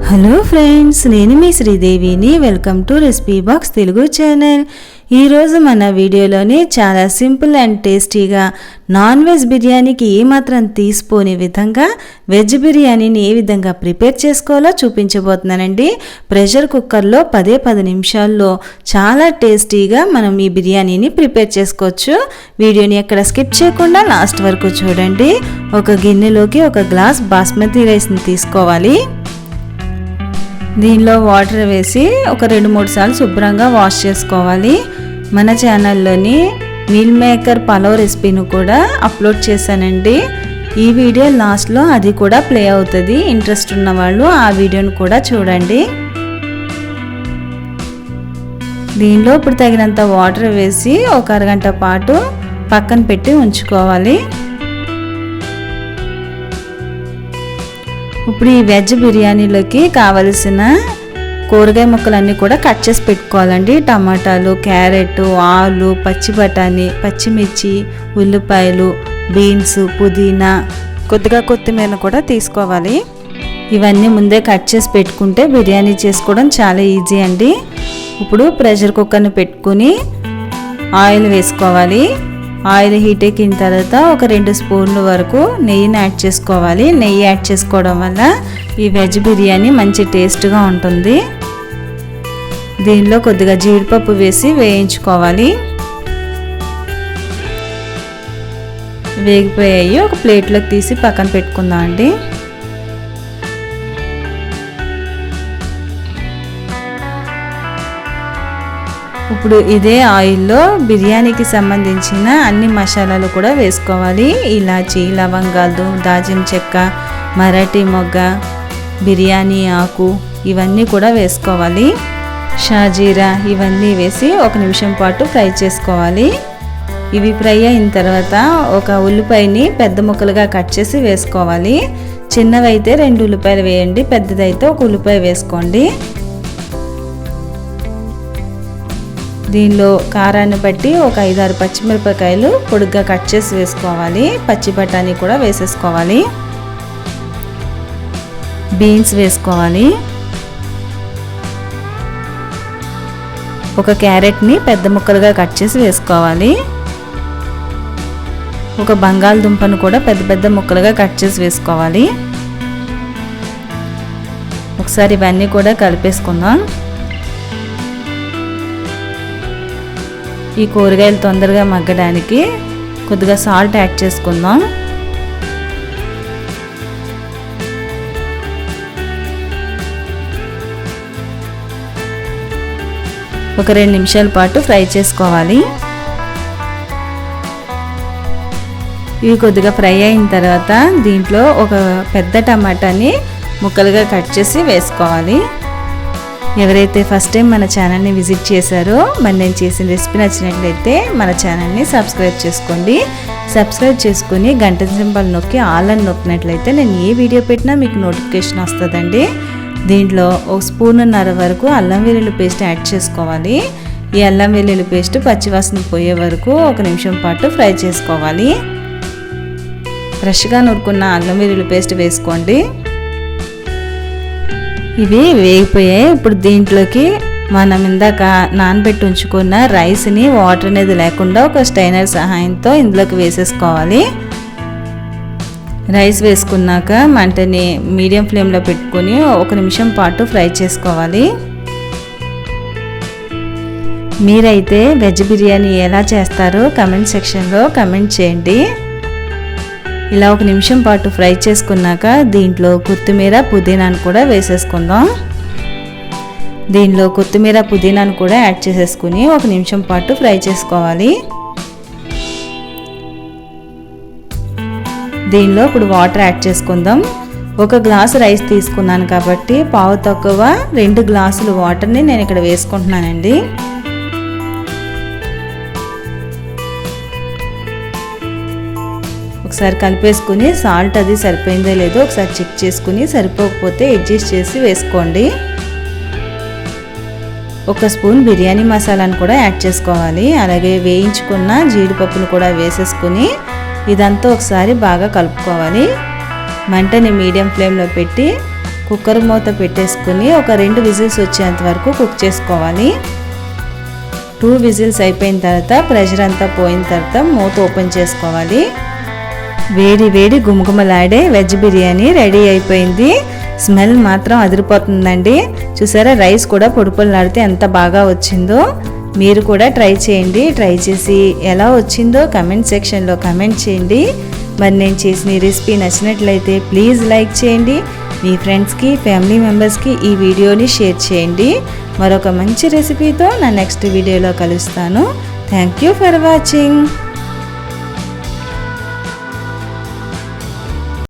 Hello friends నేను మీ శ్రీదేవిని. Welcome to recipe box Telugu channel. ఈరోజు మన వీడియోలోని చాలా సింపుల్ అండ్ టేస్టీగా నాన్ వెజ్ బిర్యానీకి ఏమాత్రం తీసిపోని విధంగా వెజ్ బిర్యానీని ఏ విధంగా ప్రిపేర్ చేసుకోవాలో చూపించబోతున్నానండి. ప్రెషర్ కుక్కర్లో పదే పది నిమిషాల్లో చాలా టేస్టీగా మనం ఈ బిర్యానీని ప్రిపేర్ చేసుకోవచ్చు. వీడియోని ఎక్కడ స్కిప్ చేయకుండా లాస్ట్ వరకు చూడండి. ఒక గిన్నెలోకి ఒక గ్లాస్ బాస్మతి రైస్ని తీసుకోవాలి. దీనిలో వాటర్ వేసి ఒక రెండు మూడు సార్లు శుభ్రంగా వాష్ చేసుకోవాలి. మన ఛానల్లోని మీల్ మేకర్ పలావ్ రెసిపీని కూడా అప్లోడ్ చేశానండి. ఈ వీడియో లాస్ట్లో అది కూడా ప్లే అవుతుంది. ఇంట్రెస్ట్ ఉన్న వాళ్ళు ఆ వీడియోను కూడా చూడండి. దీనిలో ఇప్పుడు తగినంత వాటర్ వేసి ఒక అరగంట పాటు పక్కన పెట్టి ఉంచుకోవాలి. ఇప్పుడు ఈ వెజ్ బిర్యానీలోకి కావలసిన కూరగాయ ముక్కలన్నీ కూడా కట్ చేసి పెట్టుకోవాలండి. టమాటాలు క్యారెట్ ఆలు పచ్చి బఠానీ పచ్చిమిర్చి ఉల్లిపాయలు బీన్స్ పుదీనా కొద్దిగా కొత్తిమీర కూడా తీసుకోవాలి. ఇవన్నీ ముందే కట్ చేసి పెట్టుకుంటే బిర్యానీ చేసుకోవడం చాలా ఈజీ అండి. ఇప్పుడు ప్రెషర్ కుక్కర్ని పెట్టుకుని ఆయిల్ వేసుకోవాలి. ఆయిల్ హీట్ ఎక్కిన తర్వాత ఒక రెండు స్పూన్ల వరకు నెయ్యిని యాడ్ చేసుకోవాలి. నెయ్యి యాడ్ చేసుకోవడం వల్ల ఈ వెజ్ బిర్యానీ మంచి టేస్ట్గా ఉంటుంది. దీనిలో కొద్దిగా జీడిపప్పు వేసి వేయించుకోవాలి. వేగిపోయాయి. ఒక ప్లేట్లోకి తీసి పక్కన పెట్టుకుందాం అండి ఇప్పుడు ఇదే ఆయిల్లో బిర్యానీకి సంబంధించిన అన్ని మసాలాలు కూడా వేసుకోవాలి. ఇలాచి లవంగాలు దాచిన చెక్క మరాఠీ మొగ్గ బిర్యానీ ఆకు ఇవన్నీ కూడా వేసుకోవాలి. షాజీరా ఇవన్నీ వేసి ఒక నిమిషం పాటు ఫ్రై చేసుకోవాలి. ఇవి ఫ్రై అయిన తర్వాత ఒక ఉల్లిపాయని పెద్ద ముక్కలుగా కట్ చేసి వేసుకోవాలి. చిన్నవైతే రెండు ఉల్లిపాయలు వేయండి పెద్దదైతే ఒక ఉల్లిపాయ వేసుకోండి. దీనిలో కారాన్ని బట్టి ఒక ఐదారు పచ్చిమిరపకాయలు పొడుగ్గా కట్ చేసి వేసుకోవాలి. పచ్చి బఠానీ కూడా వేసేసుకోవాలి. బీన్స్ వేసుకోవాలి. ఒక క్యారెట్ని పెద్ద ముక్కలుగా కట్ చేసి వేసుకోవాలి. ఒక బంగాళదుంపను కూడా పెద్ద పెద్ద ముక్కలుగా కట్ చేసి వేసుకోవాలి. ఒకసారి ఇవన్నీ కూడా కలిపేసుకుందాం. ఈ కూరగాయలు తొందరగా మగ్గడానికి కొద్దిగా సాల్ట్ యాడ్ చేసుకుందాం. ఒక రెండు నిమిషాల పాటు ఫ్రై చేసుకోవాలి. ఇవి కొద్దిగా ఫ్రై అయిన తర్వాత దీంట్లో ఒక పెద్ద టమాటాని ముక్కలుగా కట్ చేసి వేసుకోవాలి. ఎవరైతే ఫస్ట్ టైం మన ఛానల్ని విజిట్ చేశారో మరి నేను చేసిన రెసిపీ నచ్చినట్లయితే మన ఛానల్ని సబ్స్క్రైబ్ చేసుకోండి. సబ్స్క్రైబ్ చేసుకుని గంట సింబల్ నొక్కి ఆల్ అని నొక్కినట్లయితే నేను ఏ వీడియో పెట్టినా మీకు నోటిఫికేషన్ వస్తుందండి. దీంట్లో ఒక స్పూన్నర వరకు అల్లం వెల్లుల్లి పేస్ట్ యాడ్ చేసుకోవాలి. ఈ అల్లం వెల్లుల్లి పేస్ట్ పచ్చివాసన పోయే వరకు ఒక నిమిషం పాటు ఫ్రై చేసుకోవాలి. ఫ్రెష్గా నూరుకున్న అల్లం వెల్లుల్లి పేస్ట్ వేసుకోండి. ఇవి వేగిపోయాయి. ఇప్పుడు దీంట్లోకి మనం ఇందాక నానబెట్టి ఉంచుకున్న రైస్ని వాటర్ అనేది లేకుండా ఒక స్టైనర్ సహాయంతో ఇందులోకి వేసేసుకోవాలి. రైస్ వేసుకున్నాక మంటని మీడియం ఫ్లేమ్లో పెట్టుకొని ఒక నిమిషం పాటు ఫ్రై చేసుకోవాలి. మీరైతే వెజ్ బిర్యానీ ఎలా చేస్తారో కమెంట్ సెక్షన్లో కమెంట్ చేయండి. ఇలా ఒక నిమిషం పాటు ఫ్రై చేసుకున్నాక దీంట్లో కొత్తిమీర పుదీనాను కూడా వేసేసుకుందాం. దీనిలో కొత్తిమీర పుదీనాను కూడా యాడ్ చేసేసుకుని ఒక నిమిషం పాటు ఫ్రై చేసుకోవాలి. దీనిలో ఇప్పుడు వాటర్ యాడ్ చేసుకుందాం. ఒక గ్లాసు రైస్ తీసుకున్నాను కాబట్టి పావు తక్కువ రెండు గ్లాసులు వాటర్ని నేను ఇక్కడ వేసుకుంటున్నానండి. ఒకసారి కలిపేసుకుని సాల్ట్ అది సరిపోయిందో లేదో ఒకసారి చెక్ చేసుకుని సరిపోకపోతే అడ్జస్ట్ చేసి వేసుకోండి. ఒక స్పూన్ బిర్యానీ మసాలాను కూడా యాడ్ చేసుకోవాలి. అలాగే వేయించుకున్న జీడిపప్పును కూడా వేసేసుకుని ఇదంతా ఒకసారి బాగా కలుపుకోవాలి. మంటని మీడియం ఫ్లేమ్లో పెట్టి కుక్కర్ మూత పెట్టేసుకుని ఒక రెండు విజిల్స్ వచ్చేంత వరకు కుక్ చేసుకోవాలి. టూ విజిల్స్ అయిపోయిన తర్వాత ప్రెషర్ అంతా పోయిన తర్వాత మూత ఓపెన్ చేసుకోవాలి. వేడి వేడి గుమగుమలాడే వెజ్ బిర్యానీ రెడీ అయిపోయింది. స్మెల్ మాత్రం అదిరిపోతుందండి. చూసారా రైస్ కూడా పొడిపొలాడితే ఎంత బాగా వచ్చిందో. మీరు కూడా ట్రై చేయండి ట్రై చేసి ఎలా వచ్చిందో కమెంట్ సెక్షన్లో కమెంట్ చేయండి. మరి నేను చేసిన ఈ రెసిపీ నచ్చినట్లయితే ప్లీజ్ లైక్ చేయండి. మీ ఫ్రెండ్స్కి ఫ్యామిలీ మెంబర్స్కి ఈ వీడియోని షేర్ చేయండి. మరొక మంచి రెసిపీతో నా నెక్స్ట్ వీడియోలో కలుస్తాను. Thank you for watching.